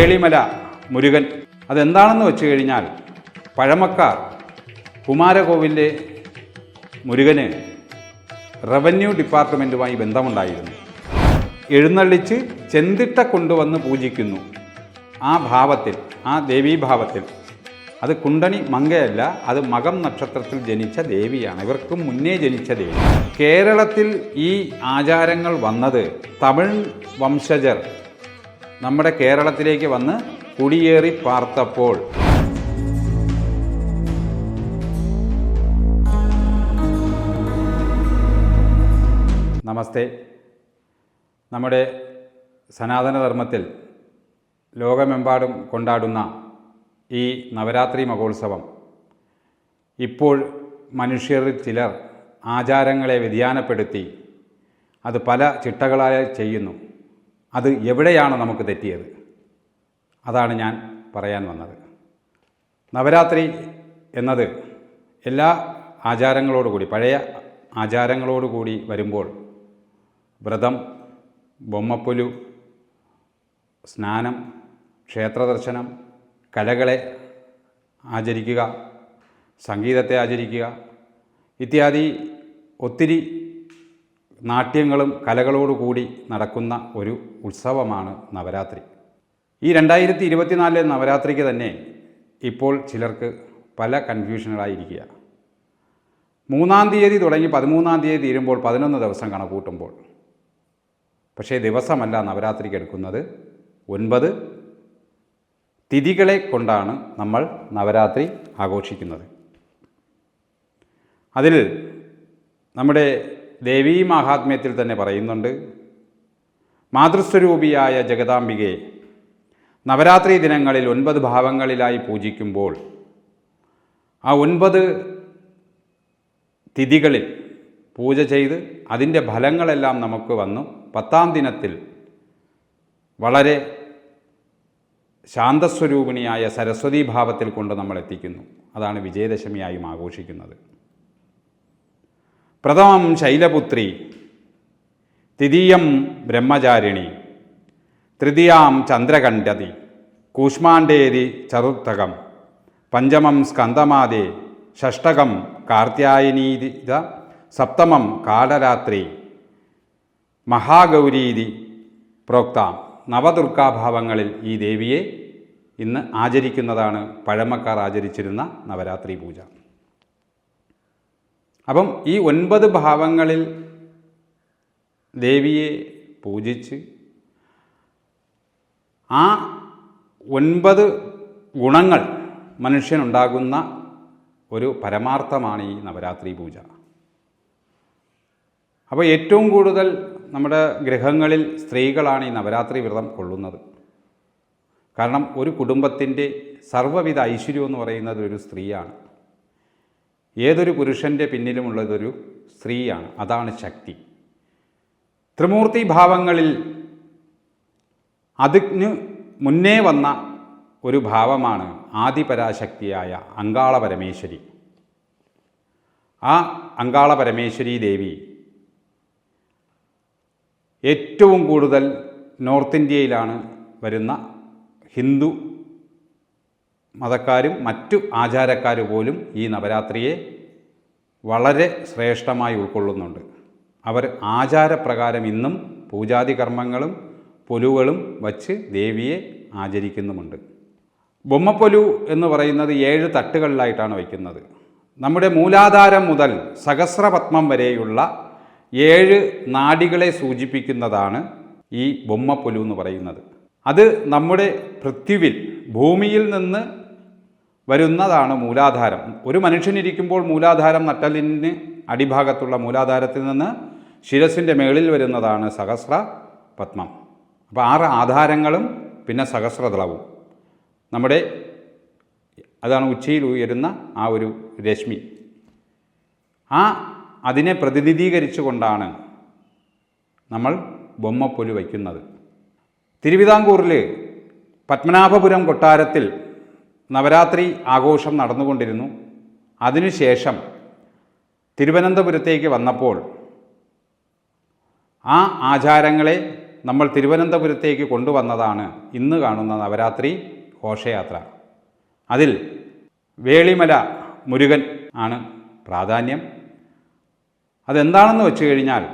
വേളിമല മുരുകൻ. അതെന്താണെന്ന് വെച്ച് കഴിഞ്ഞാൽ പഴമക്കാർ കുമാരകോവിലെ മുരുകന് റവന്യൂ ഡിപ്പാർട്ട്മെന്റുമായി ബന്ധമുണ്ടായിരുന്നു. എഴുന്നള്ളിച്ച് ചെന്തിട്ട കൊണ്ടുവന്ന് പൂജിക്കുന്നു. ആ ഭാവത്തിൽ ആ ദേവീഭാവത്തിൽ. അത് കുണ്ടണി മങ്കയല്ല അത് മകം നക്ഷത്രത്തിൽ ജനിച്ച ദേവിയാണ്. ഇവർക്കും മുന്നേ ജനിച്ച ദേവി. കേരളത്തിൽ ഈ ആചാരങ്ങൾ വന്നത് തമിഴ് വംശജർ നമ്മുടെ കേരളത്തിലേക്ക് വന്ന് കുടിയേറി പാർത്തപ്പോൾ. നമസ്തേ. നമ്മുടെ സനാതനധർമ്മത്തിൽ ലോകമെമ്പാടും കൊണ്ടാടുന്ന ഈ നവരാത്രി മഹോത്സവം. ഇപ്പോൾ മനുഷ്യരിൽ ചിലർ ആചാരങ്ങളെ വ്യതിയാനപ്പെടുത്തി അത് പല ചിട്ടകളായി ചെയ്യുന്നു. അത് എവിടെയാണ് നമുക്ക് തെറ്റിയത്? അതാണ് ഞാൻ പറയാൻ വന്നത്. നവരാത്രി എന്നത് എല്ലാ ആചാരങ്ങളോടുകൂടി പഴയ ആചാരങ്ങളോടുകൂടി വരുമ്പോൾ വ്രതം ബൊമ്മപ്പൊലു സ്നാനം ക്ഷേത്രദർശനം കലകളെ ആചരിക്കുക സംഗീതത്തെ ആചരിക്കുക ഇത്യാദി ഒത്തിരി നാട്യങ്ങളും കലകളോടുകൂടി നടക്കുന്ന ഒരു ഉത്സവമാണ് നവരാത്രി. ഈ രണ്ടായിരത്തി ഇരുപത്തിനാലിലെ നവരാത്രിക്ക് തന്നെ ഇപ്പോൾ ചിലർക്ക് പല കൺഫ്യൂഷനുകളായിരിക്കുക. മൂന്നാം തീയതി തുടങ്ങി പതിമൂന്നാം തീയതി തീരുമ്പോൾ പതിനൊന്ന് ദിവസം കണക്കൂട്ടുമ്പോൾ പക്ഷേ ദിവസമല്ല നവരാത്രിക്ക് എടുക്കുന്നത്. ഒൻപത് തിഥികളെ കൊണ്ടാണ് നമ്മൾ നവരാത്രി ആഘോഷിക്കുന്നത്. അതിൽ നമ്മുടെ ദേവീ മാഹാത്മ്യത്തിൽ തന്നെ പറയുന്നുണ്ട് മാതൃസ്വരൂപിയായ ജഗദാംബികയെ നവരാത്രി ദിനങ്ങളിൽ ഒൻപത് ഭാവങ്ങളിലായി പൂജിക്കുമ്പോൾ ആ ഒൻപത് തിഥികളിൽ പൂജ ചെയ്ത് അതിന്റെ ഫലങ്ങളെല്ലാം നമുക്ക് വന്നു. പത്താം ദിനത്തിൽ വളരെ ശാന്തസ്വരൂപിണിയായ സരസ്വതീ ഭാവത്തിൽ കൊണ്ട് നമ്മൾ എത്തിക്കുന്നു അതാണ് വിജയദശമിയായും ആഘോഷിക്കുന്നത്. പ്രഥമം ശൈലപുത്രി തൃതീയം ബ്രഹ്മചാരിണി തൃതീയാം ചന്ദ്രകണ്ഠതി കൂഷ്മാണ്ടേരി ചതുർത്ഥകം പഞ്ചമം സ്കന്ദമാദേ ഷഷ്ടകം കാർത്യായനീതിത സപ്തമം കാടരാത്രി മഹാഗൗരീതി പ്രോക്താം. നവദുർഗാഭാവങ്ങളിൽ ഈ ദേവിയെ ഇന്ന് ആചരിക്കുന്നതാണ് പഴമക്കാർ ആചരിച്ചിരുന്ന നവരാത്രി പൂജ. അപ്പം ഈ ഒൻപത് ഭാവങ്ങളിൽ ദേവിയെ പൂജിച്ച് ആ ഒൻപത് ഗുണങ്ങൾ മനുഷ്യനുണ്ടാകുന്ന ഒരു പരമാർത്ഥമാണ് ഈ നവരാത്രി പൂജ. അപ്പോൾ ഏറ്റവും കൂടുതൽ നമ്മുടെ ഗൃഹങ്ങളിൽ സ്ത്രീകളാണ് ഈ നവരാത്രി വ്രതം കൊള്ളുന്നത്. കാരണം ഒരു കുടുംബത്തിന്റെ സർവവിധ ഐശ്വര്യം എന്ന് പറയുന്നത് ഒരു സ്ത്രീയാണ്. ഏതൊരു പുരുഷന്റെ പിന്നിലുമുള്ളതൊരു സ്ത്രീയാണ്. അതാണ് ശക്തി. ത്രിമൂർത്തി ഭാവങ്ങളിൽ അതിന് മുന്നേ വന്ന ഒരു ഭാവമാണ് ആദിപരാശക്തിയായ അങ്കാള പരമേശ്വരി ആ അങ്കാള പരമേശ്വരി ദേവി ഏറ്റവും കൂടുതൽ നോർത്ത് ഇന്ത്യയിലാണ് വരുന്ന ഹിന്ദു മതക്കാരും മറ്റു ആചാരക്കാരും പോലും ഈ നവരാത്രിയെ വളരെ ശ്രേഷ്ഠമായി ഉൾക്കൊള്ളുന്നുണ്ട്. അവർ ആചാരപ്രകാരം ഇന്നും പൂജാതി കർമ്മങ്ങളും പൊലുകളും വച്ച് ദേവിയെ ആചരിക്കുന്നുമുണ്ട്. ബൊമ്മപ്പൊലു എന്ന് പറയുന്നത് ഏഴ് തട്ടുകളിലായിട്ടാണ് വയ്ക്കുന്നത്. നമ്മുടെ മൂലാധാരം മുതൽ സഹസ്രപത്മം വരെയുള്ള ഏഴ് നാടികളെ സൂചിപ്പിക്കുന്നതാണ് ഈ ബൊമ്മപ്പൊലു എന്ന് പറയുന്നത്. അത് നമ്മുടെ പൃഥ്വിയിൽ ഭൂമിയിൽ നിന്ന് വരുന്നതാണ് മൂലാധാരം. ഒരു മനുഷ്യനിരിക്കുമ്പോൾ മൂലാധാരം നട്ടലിന് അടിഭാഗത്തുള്ള മൂലാധാരത്തിൽ നിന്ന് ശിരസിന്റെ മേളിൽ വരുന്നതാണ് സഹസ്ര പത്മം. അപ്പോൾ ആറ് ആധാരങ്ങളും പിന്നെ സഹസ്രതളവും നമ്മുടെ അതാണ് ഉച്ചയിൽ ഉയരുന്ന ആ ഒരു രശ്മി. ആ അതിനെ പ്രതിനിധീകരിച്ചുകൊണ്ടാണ് നമ്മൾ ബൊമ്മപ്പൊലു വയ്ക്കുന്നത്. തിരുവിതാംകൂറിൽ പത്മനാഭപുരം കൊട്ടാരത്തിൽ നവരാത്രി ആഘോഷം നടന്നുകൊണ്ടിരുന്നു. അതിനുശേഷം തിരുവനന്തപുരത്തേക്ക് വന്നപ്പോൾ ആ ആചാരങ്ങളെ നമ്മൾ തിരുവനന്തപുരത്തേക്ക് കൊണ്ടുവന്നതാണ് ഇന്ന് കാണുന്ന നവരാത്രി ഘോഷയാത്ര. അതിൽ വേളിമല മുരുകൻ ആണ് പ്രാധാന്യം. അതെന്താണെന്ന് വെച്ച് കഴിഞ്ഞാൽ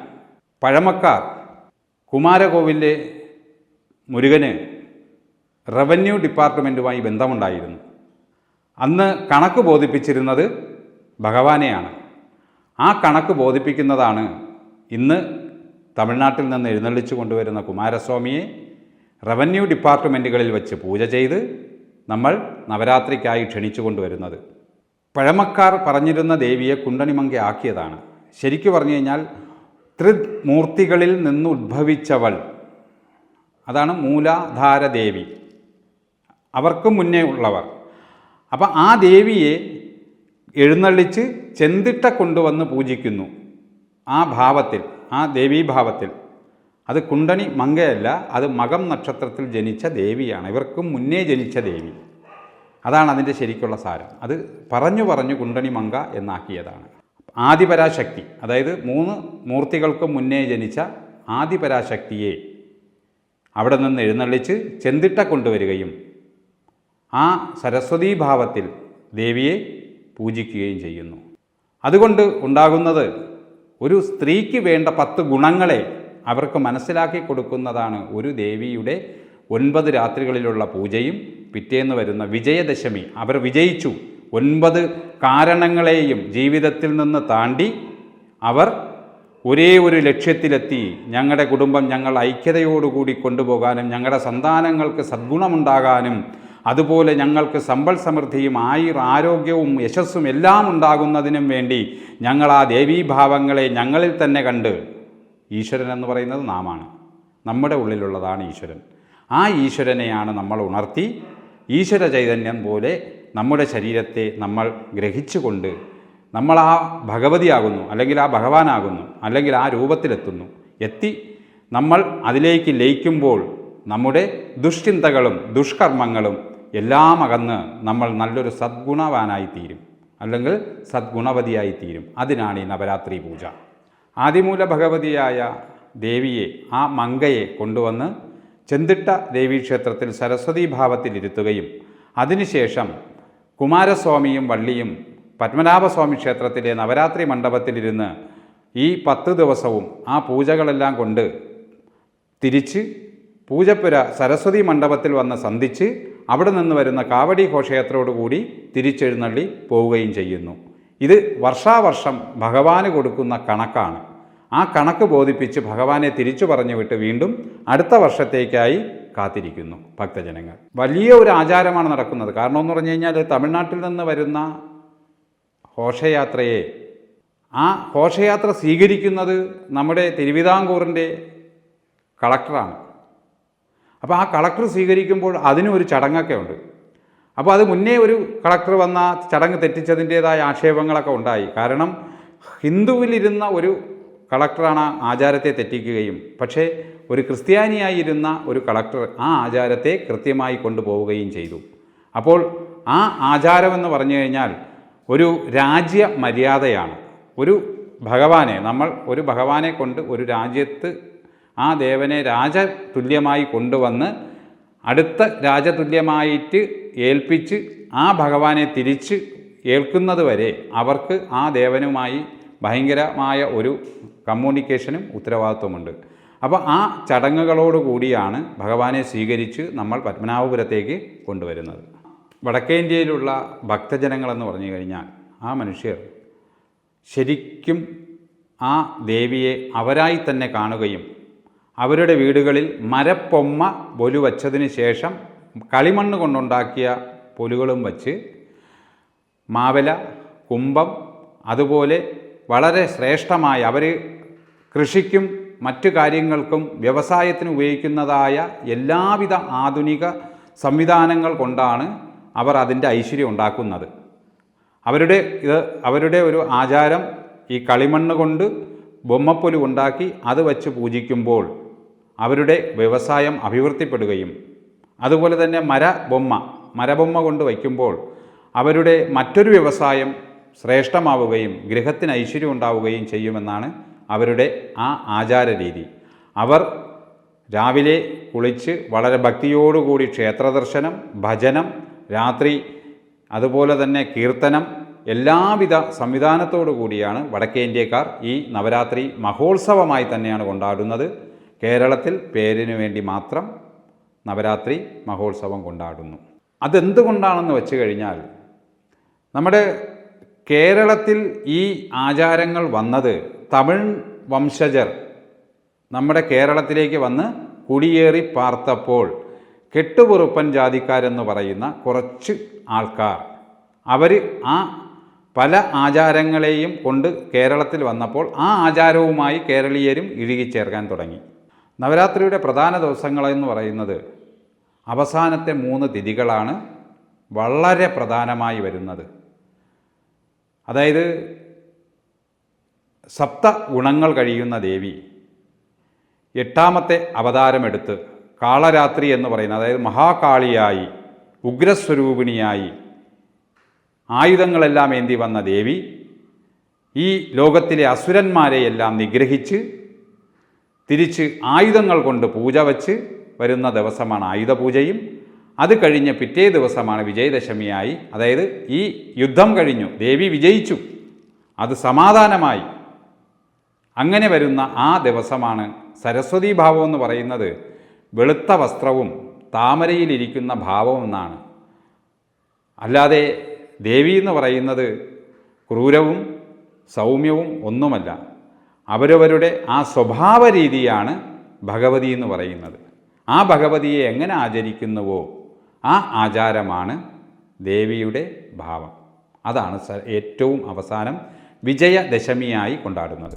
പഴമക്കാർ കുമാരകോവിലെ മുരുകന് റവന്യൂ ഡിപ്പാർട്ട്മെന്റുമായി ബന്ധമുണ്ടായിരുന്നു. അന്ന് കണക്ക് ബോധിപ്പിച്ചിരുന്നത് ഭഗവാനെയാണ്. ആ കണക്ക് ബോധിപ്പിക്കുന്നതാണ് ഇന്ന് തമിഴ്നാട്ടിൽ നിന്ന് എഴുന്നള്ളിച്ചു കൊണ്ടുവരുന്ന കുമാരസ്വാമിയെ റവന്യൂ ഡിപ്പാർട്ട്മെന്റുകളിൽ വെച്ച് പൂജ ചെയ്ത് നമ്മൾ നവരാത്രിക്കായി ക്ഷണിച്ചു കൊണ്ടുവരുന്നത്. പഴമക്കാർ പറഞ്ഞിരുന്ന ദേവിയെ കുണ്ടണിമങ്ക ആക്കിയതാണ്. ശരിക്കു പറഞ്ഞു കഴിഞ്ഞാൽ ത്രിമൂർത്തികളിൽ നിന്ന് ഉദ്ഭവിച്ചവൾ അതാണ് മൂലാധാര ദേവി അവർക്ക് മുന്നേ ഉള്ളവർ. അപ്പം ആ ദേവിയെ എഴുന്നള്ളിച്ച് ചെന്തിട്ട കൊണ്ടുവന്ന് പൂജിക്കുന്നു. ആ ഭാവത്തിൽ ആ ദേവീഭാവത്തിൽ അത് കുണ്ടണി മങ്കയല്ല അത് മകം നക്ഷത്രത്തിൽ ജനിച്ച ദേവിയാണ്. ഇവർക്കും മുന്നേ ജനിച്ച ദേവി. അതാണ് അതിന്റെ ശരിക്കുള്ള സാരം. അത് പറഞ്ഞു പറഞ്ഞു കുണ്ടണി മങ്ക എന്നാക്കിയതാണ്. ആദിപരാശക്തി അതായത് മൂന്ന് മൂർത്തികൾക്കും മുന്നേ ജനിച്ച ആദിപരാശക്തിയെ അവിടെ നിന്ന് എഴുന്നള്ളിച്ച് ചെന്തിട്ട കൊണ്ടുവരികയും ആ സരസ്വതീ ഭാവത്തിൽ ദേവിയെ പൂജിക്കുകയും ചെയ്യുന്നു. അതുകൊണ്ട് ഉണ്ടാകുന്നത് ഒരു സ്ത്രീക്ക് വേണ്ട പത്ത് ഗുണങ്ങളെ അവർക്ക് മനസ്സിലാക്കി കൊടുക്കുന്നതാണ് ഒരു ദേവിയുടെ ഒൻപത് രാത്രികളിലുള്ള പൂജയും പിറ്റേന്ന് വരുന്ന വിജയദശമി. അവർ വിജയിച്ചു. ഒൻപത് കാരണങ്ങളെയും ജീവിതത്തിൽ നിന്ന് താണ്ടി അവർ ഒരേ ഒരു ലക്ഷ്യത്തിലെത്തി. ഞങ്ങളുടെ കുടുംബം ഞങ്ങൾ ഐക്യതയോടുകൂടി കൊണ്ടുപോകാനും ഞങ്ങളുടെ സന്താനങ്ങൾക്ക് സദ്ഗുണമുണ്ടാകാനും അതുപോലെ ഞങ്ങൾക്ക് സമ്പൽ സമൃദ്ധിയും ആയുർ ആരോഗ്യവും യശസ്സും എല്ലാം ഉണ്ടാകുന്നതിനും വേണ്ടി ഞങ്ങൾ ആ ദേവീഭാവങ്ങളെ ഞങ്ങളിൽ തന്നെ കണ്ട് ഈശ്വരൻ എന്ന് പറയുന്നത് നാമാണ്. നമ്മുടെ ഉള്ളിലുള്ളതാണ് ഈശ്വരൻ. ആ ഈശ്വരനെയാണ് നമ്മൾ ഉണർത്തി ഈശ്വര ചൈതന്യം പോലെ നമ്മുടെ ശരീരത്തെ നമ്മൾ ഗ്രഹിച്ചുകൊണ്ട് നമ്മൾ ആ ഭഗവതിയാകുന്നു അല്ലെങ്കിൽ ആ ഭഗവാനാകുന്നു അല്ലെങ്കിൽ ആ രൂപത്തിലെത്തുന്നു. എത്തി നമ്മൾ അതിലേക്ക് ലയിക്കുമ്പോൾ നമ്മുടെ ദുഷ്ചിന്തകളും ദുഷ്കർമ്മങ്ങളും എല്ലാം അകന്ന് നമ്മൾ നല്ലൊരു സദ്ഗുണവാനായി തീരും അല്ലെങ്കിൽ സദ്ഗുണവതിയായി തീരും അതിനാണ് ഈ നവരാത്രി പൂജ. ആദിമൂല ഭഗവതിയായ ദേവിയെ ആ മങ്കയെ കൊണ്ടുവന്ന് ചെന്തിട്ട ദേവീക്ഷേത്രത്തിൽ ഭാവത്തിൽ ഇരുത്തുകയും അതിനുശേഷം കുമാരസ്വാമിയും വള്ളിയും പത്മനാഭസ്വാമി ക്ഷേത്രത്തിലെ നവരാത്രി മണ്ഡപത്തിലിരുന്ന് ഈ പത്ത് ദിവസവും ആ പൂജകളെല്ലാം കൊണ്ട് തിരിച്ച് പൂജപ്പുര സരസ്വതി മണ്ഡപത്തിൽ വന്ന് സന്ധിച്ച് അവിടെ നിന്ന് വരുന്ന കാവടി ഘോഷയാത്രയോടുകൂടി തിരിച്ചെഴുന്നള്ളി പോവുകയും ചെയ്യുന്നു. ഇത് വർഷാവർഷം ഭഗവാന് കൊടുക്കുന്ന കണക്കാണ്. ആ കണക്ക് ബോധിപ്പിച്ച് ഭഗവാനെ തിരിച്ചു പറഞ്ഞു വിട്ട് വീണ്ടും അടുത്ത വർഷത്തേക്കായി കാത്തിരിക്കുന്നു ഭക്തജനങ്ങൾ. വലിയ ഒരു ആചാരമാണ് നടക്കുന്നത്. കാരണം എന്ന് പറഞ്ഞു കഴിഞ്ഞാൽ തമിഴ്നാട്ടിൽ നിന്ന് വരുന്ന ഘോഷയാത്രയെ ആ ഘോഷയാത്ര സ്വീകരിക്കുന്നത് നമ്മുടെ തിരുവിതാംകൂറിന്റെ കളക്ടറാണ്. അപ്പോൾ ആ കളക്ടർ സ്വീകരിക്കുമ്പോൾ അതിനും ഒരു ചടങ്ങൊക്കെ ഉണ്ട്. അപ്പോൾ അത് മുന്നേ ഒരു കളക്ടർ വന്ന ചടങ്ങ് തെറ്റിച്ചതിന്റേതായ ആക്ഷേപങ്ങളൊക്കെ ഉണ്ടായി. കാരണം ഹിന്ദുവിലിരുന്ന ഒരു കളക്ടറാണ് ആചാരത്തെ തെറ്റിക്കുകയും പക്ഷേ ഒരു ക്രിസ്ത്യാനിയായിരുന്ന ഒരു കളക്ടർ ആ ആചാരത്തെ കൃത്യമായി കൊണ്ടുപോവുകയും ചെയ്തു. അപ്പോൾ ആ ആചാരമെന്ന് പറഞ്ഞു കഴിഞ്ഞാൽ ഒരു രാജ്യ മര്യാദയാണ്. ഒരു ഭഗവാനെ നമ്മൾ ഒരു ഭഗവാനെ കൊണ്ട് ഒരു രാജ്യത്ത് ആ ദേവനെ രാജതുല്യമായി കൊണ്ടുവന്ന് അടുത്ത രാജതുല്യമായിട്ട് ഏൽപ്പിച്ച് ആ ഭഗവാനെ തിരിച്ച് ഏൽക്കുന്നത് വരെ അവർക്ക് ആ ദേവനുമായി ഭയങ്കരമായ ഒരു കമ്മ്യൂണിക്കേഷനും ഉത്തരവാദിത്വമുണ്ട്. അപ്പോൾ ആ ചടങ്ങുകളോട് കൂടിയാണ് ഭഗവാനെ സ്വീകരിച്ച് നമ്മൾ പത്മനാഭപുരത്തേക്ക് കൊണ്ടുവരുന്നത്. വടക്കേ ഇന്ത്യയിലുള്ള ഭക്തജനങ്ങളെന്ന് പറഞ്ഞു കഴിഞ്ഞാൽ ആ മനുഷ്യർ ശരിക്കും ആ ദേവിയെ അവരായി തന്നെ കാണുകയും അവരുടെ വീടുകളിൽ മരപ്പൊമ്മ പൊലു വച്ചതിന് ശേഷം കളിമണ്ണ് കൊണ്ടുണ്ടാക്കിയ പൊലുകളും വച്ച് മാവല കുംഭം അതുപോലെ വളരെ ശ്രേഷ്ഠമായ അവർ കൃഷിക്കും മറ്റു കാര്യങ്ങൾക്കും വ്യവസായത്തിന് ഉപയോഗിക്കുന്നതായ എല്ലാവിധ ആധുനിക സംവിധാനങ്ങൾ കൊണ്ടാണ് അവർ അതിന്റെ ഐശ്വര്യം ഉണ്ടാക്കുന്നത്. അവരുടെ ഇത് അവരുടെ ഒരു ആചാരം ഈ കളിമണ്ണ് കൊണ്ട് ബൊമ്മപ്പൊലു ഉണ്ടാക്കി അത് വച്ച് പൂജിക്കുമ്പോൾ അവരുടെ വ്യവസായം അഭിവൃദ്ധിപ്പെടുകയും അതുപോലെ തന്നെ മര ബൊമ്മ മരബൊമ്മ കൊണ്ട് വയ്ക്കുമ്പോൾ അവരുടെ മറ്റൊരു വ്യവസായം ശ്രേഷ്ഠമാവുകയും ഗൃഹത്തിന് ഐശ്വര്യം ഉണ്ടാവുകയും ചെയ്യുമെന്നാണ് അവരുടെ ആ ആചാര രീതി അവർ രാവിലെ കുളിച്ച് വളരെ ഭക്തിയോടുകൂടി ക്ഷേത്രദർശനം ഭജനം രാത്രി അതുപോലെ തന്നെ കീർത്തനം എല്ലാവിധ സംവിധാനത്തോടു കൂടിയാണ് വടക്കേ ഇന്ത്യക്കാർ ഈ നവരാത്രി മഹോത്സവമായി തന്നെയാണ് കൊണ്ടാടുന്നത്. കേരളത്തിൽ പേരിനു വേണ്ടി മാത്രം നവരാത്രി മഹോത്സവം കൊണ്ടാടുന്നു. അതെന്തുകൊണ്ടാണെന്ന് വെച്ച് കഴിഞ്ഞാൽ നമ്മുടെ കേരളത്തിൽ ഈ ആചാരങ്ങൾ വന്നത് തമിഴ് വംശജർ നമ്മുടെ കേരളത്തിലേക്ക് വന്ന് കുടിയേറി പാർത്തപ്പോൾ കെട്ടുപുറുപ്പൻ ജാതിക്കാരെന്ന് പറയുന്ന കുറച്ച് ആൾക്കാർ അവർ ആ പല ആചാരങ്ങളെയും കൊണ്ട് കേരളത്തിൽ വന്നപ്പോൾ ആ ആചാരവുമായി കേരളീയരും ഇഴുകിച്ചേർക്കാൻ തുടങ്ങി. നവരാത്രിയുടെ പ്രധാന ദിവസങ്ങളെന്ന് പറയുന്നത് അവസാനത്തെ മൂന്ന് തിഥികളാണ് വളരെ പ്രധാനമായി വരുന്നത്. അതായത് സപ്ത ഗുണങ്ങൾ കഴിയുന്ന ദേവി എട്ടാമത്തെ അവതാരമെടുത്ത് കാളരാത്രി എന്ന് പറയുന്ന അതായത് മഹാകാളിയായി ഉഗ്രസ്വരൂപിണിയായി ആയുധങ്ങളെല്ലാം ഏന്തി വന്ന ദേവി ഈ ലോകത്തിലെ അസുരന്മാരെയെല്ലാം നിഗ്രഹിച്ച് തിരിച്ച് ആയുധങ്ങൾ കൊണ്ട് പൂജ വച്ച് വരുന്ന ദിവസമാണ് ആയുധ പൂജയും അത് കഴിഞ്ഞ് പിറ്റേ ദിവസമാണ് വിജയദശമിയായി. അതായത് ഈ യുദ്ധം കഴിഞ്ഞു. ദേവി വിജയിച്ചു. അത് സമാധാനമായി. അങ്ങനെ വരുന്ന ആ ദിവസമാണ് സരസ്വതി ഭാവം എന്ന് പറയുന്നത്. വെളുത്ത വസ്ത്രവും താമരയിലിരിക്കുന്ന ഭാവം എന്നാണ്. അല്ലാതെ ദേവി എന്ന് പറയുന്നത് ക്രൂരവും സൗമ്യവും ഒന്നുമല്ല. അവരവരുടെ ആ സ്വഭാവ രീതിയാണ് ഭഗവതി എന്ന് പറയുന്നത്. ആ ഭഗവതിയെ എങ്ങനെ ആചരിക്കുന്നുവോ ആ ആചാരമാണ് ദേവിയുടെ ഭാവം. അതാണ് ഏറ്റവും അവസാനം വിജയദശമിയായി കൊണ്ടാടുന്നത്.